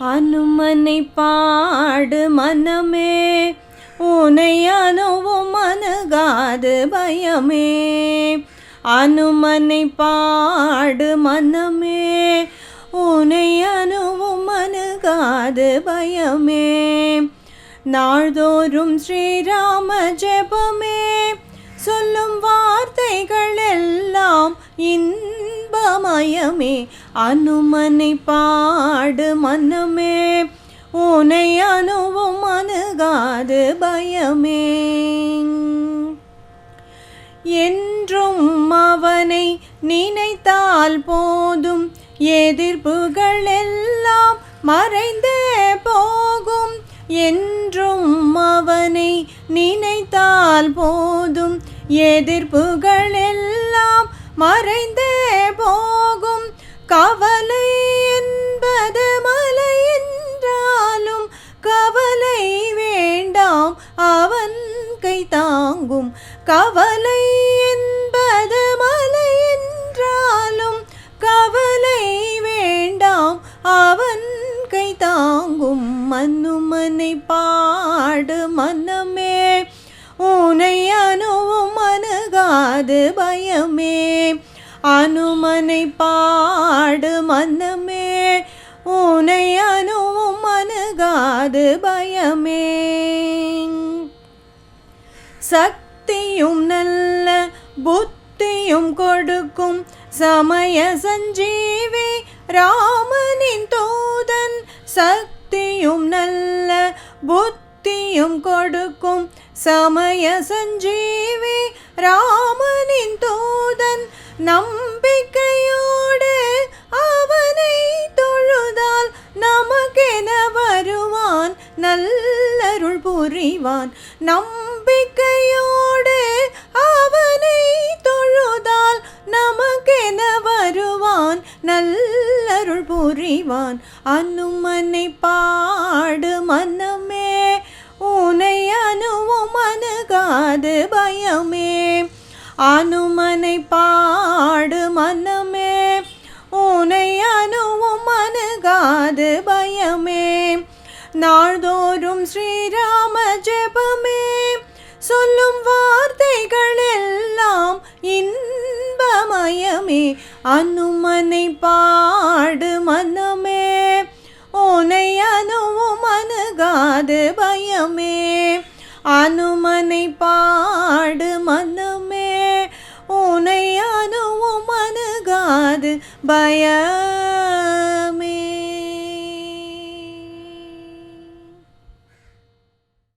அனுமனை பாடு மனமே. உனை அனுவும் மனகாது பயமே. அனுமனை பாடு மனமே. உனை அனுவும் மனகாது பயமே. நாள்தோறும் ஸ்ரீராம ஜெபமே. சொல்லும் வார்த்தைகள் எல்லாம் இந்த இன்பமயமே அனுமனை பாடு மனமே உனை அணுவும் அணுகாது பயமே. என்றும் அவனை நினைத்தால் போதும் எதிர்ப்புகள் எல்லாம் மறைந்தே போகும். என்றும் அவனை நினைத்தால் போதும் எதிர்ப்புகள் எல்லாம் மறைந்தே போ கவலை என்பது மலை என்றாலும் கவலை வேண்டாம் அவன் கை தாங்கும். கவலை என்பது மலை என்றாலும் கவலை வேண்டாம் அவன் கை தாங்கும். மன்னுமனை பாடு மனமே உனை அணுவும் அணுகாது பயமே. அனுமனை பாடு மன்னமே உனை அணுவும் அணுகாது பயமே. சக்தியும் நல்ல புத்தியும் கொடுக்கும் சமய சஞ்சீவி ராமனின் தூதன். சக்தியும் நல்ல புத்தியும் கொடுக்கும் சமய சஞ்சீவி ராமனின் தூதன் நம்பிக்கையோடு அவனை தொழுதால் நமக்கென வருவான் நல்லருள் புரிவான். நம்பிக்கையோடு அவனை தொழுதால் நமக்கென வருவான் நல்லருள் புரிவான். அனுமனை பாடு மன்னமே உனை அணுவும் அணுகாது பயம். அனுமனை பாடு மனமே. உனை அணுவும் அணுகாது பயமே. நாள்தோறும் ஸ்ரீராம ஜெபமே. சொல்லும் வார்த்தைகள் எல்லாம் இன்பமயமே. அனுமனை பாடு மனமே. உனை அணுவும் அணுகாது பயமே. அனுமனை பா Bye.